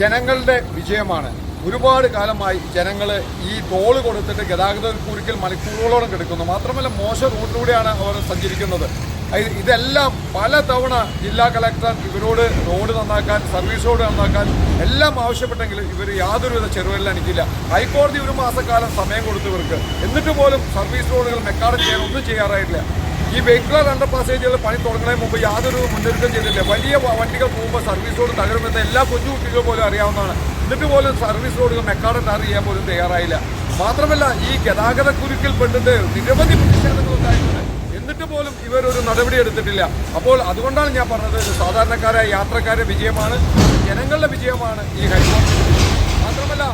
ജനങ്ങളുടെ വിജയമാണ്. ഒരുപാട് കാലമായി ജനങ്ങൾ ഈ ടോൾ കൊടുത്തിട്ട് ഗതാഗത കുരുക്കിൽ മണിക്കൂറുകളോളം കിടക്കുന്നു. മാത്രമല്ല മോശം റൂട്ടിലൂടെയാണ് അവർ സഞ്ചരിക്കുന്നത്. ഇത് ഇതെല്ലാം പല തവണ ജില്ലാ കളക്ടർ ഇവരോട് റോഡ് നന്നാക്കാൻ സർവീസ് റോഡ് നന്നാക്കാൻ എല്ലാം ആവശ്യപ്പെട്ടെങ്കിലും ഇവർ യാതൊരുവിധ ചെറുവരിൽ അണിക്കില്ല ഹൈക്കോടതി ഒരു മാസക്കാലം സമയം കൊടുത്തു ഇവർക്ക്. എന്നിട്ട് പോലും സർവീസ് റോഡുകൾ മെക്കാർഡ് ചെയ്യാൻ ഒന്നും ചെയ്യാറായിട്ടില്ല. ഈ വെഹിക്കുലർ അണ്ടർ പാസേജുകൾ പണി തുടങ്ങുന്നതിന് മുമ്പ് യാതൊരു മുന്നൊരുക്കം ചെയ്തിട്ടില്ല. വലിയ വണ്ടികൾ പോകുമ്പോൾ സർവീസ് റോഡ് തകരുമെന്ന് എല്ലാ കൊച്ചു കുട്ടികൾ പോലും അറിയാവുന്നതാണ്. എന്നിട്ട് പോലും സർവീസ് റോഡുകൾ മെക്കാഡം ടാർ ചെയ്യാൻ പോലും തയ്യാറായില്ല. മാത്രമല്ല ഈ ഗതാഗത കുരുക്കിൽ പെട്ടിട്ട് നിരവധി പ്രതിഷേധങ്ങൾ ഉണ്ടായിട്ടുണ്ട്. എന്നിട്ട് പോലും ഇവരൊരു നടപടി എടുത്തിട്ടില്ല. അപ്പോൾ അതുകൊണ്ടാണ് ഞാൻ പറഞ്ഞത് സാധാരണക്കാരായ യാത്രക്കാരുടെ വിജയമാണ് ജനങ്ങളുടെ വിജയമാണ് ഈ ഹൈക്കോടതി. മാത്രമല്ല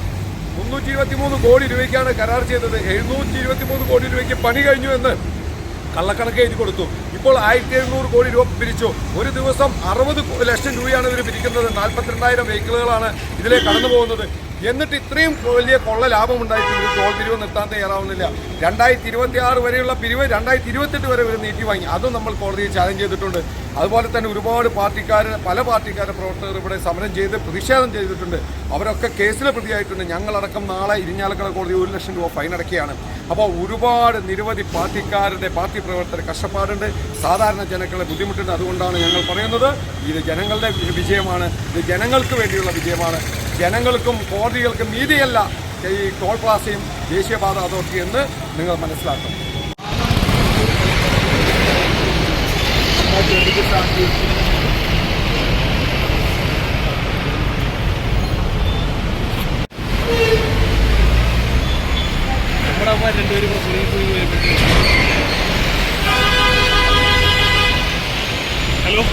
മുന്നൂറ്റി ഇരുപത്തി മൂന്ന് കോടി രൂപയ്ക്കാണ് കരാർ ചെയ്തത്. എഴുന്നൂറ്റി ഇരുപത്തി മൂന്ന് കോടി രൂപയ്ക്ക് പണി കഴിഞ്ഞു എന്ന് കള്ളക്കണക്ക് എഴുതി കൊടുത്തു. ഇപ്പോൾ ആയിരത്തി എഴുന്നൂറ് കോടി രൂപ പിരിച്ചു. ഒരു ദിവസം അറുപത് ലക്ഷം രൂപയാണ് ഇവർ പിരിക്കുന്നത്. നാൽപ്പത്തിരണ്ടായിരം വെഹിക്കിളുകളാണ് ഇതിലെ കടന്നു പോകുന്നത്. എന്നിട്ട് ഇത്രയും വലിയ കൊള്ള ലാഭം ഉണ്ടായിട്ട് ടോൾ പിരിവ് നിർത്താൻ തയ്യാറാവുന്നില്ല. രണ്ടായിരത്തി ഇരുപത്തി ആറ് വരെയുള്ള പിരിവ് രണ്ടായിരത്തി ഇരുപത്തെട്ട് വരെ ഇവർ നീട്ടി വാങ്ങി. അതും നമ്മൾ കോടതിയിൽ ചാലഞ്ച് ചെയ്തിട്ടുണ്ട്. അതുപോലെ തന്നെ ഒരുപാട് പാർട്ടിക്കാർ പല പാർട്ടിക്കാരുടെ പ്രവർത്തകർ ഇവിടെ സമരം ചെയ്ത് പ്രതിഷേധം ചെയ്തിട്ടുണ്ട്. അവരൊക്കെ കേസിൽ പ്രതിയായിട്ടുണ്ട്. ഞങ്ങളടക്കം നാളെ ഇരിഞ്ഞാലക്കുട കോടതി ഒരു ലക്ഷം രൂപ ഫൈൻ അടക്കുകയാണ് അപ്പോൾ ഒരുപാട് നിരവധി പാർട്ടിക്കാരുടെ പാർട്ടി പ്രവർത്തകർ കഷ്ടപ്പാടുണ്ട്. സാധാരണ ജനങ്ങളെ ബുദ്ധിമുട്ടുണ്ട്. അതുകൊണ്ടാണ് ഞങ്ങൾ പറയുന്നത് ഇത് ജനങ്ങളുടെ വിജയമാണ്. ഇത് ജനങ്ങൾക്ക് വേണ്ടിയുള്ള വിജയമാണ്. ജനങ്ങൾക്കും കോടതികൾക്കും നീതിയല്ല ഈ ടോൾ പ്ലാസയും ദേശീയപാത അതോറിറ്റി എന്ന് നിങ്ങൾ മനസ്സിലാക്കണം. നമ്മുടെ അമ്മ രണ്ടുപേരും കൂടെ സ്വിമ്മിംഗ് ഹലോ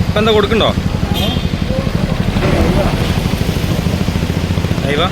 ഇപ്പം എന്താ കൊടുക്കണ്ടോ? ലൈവാ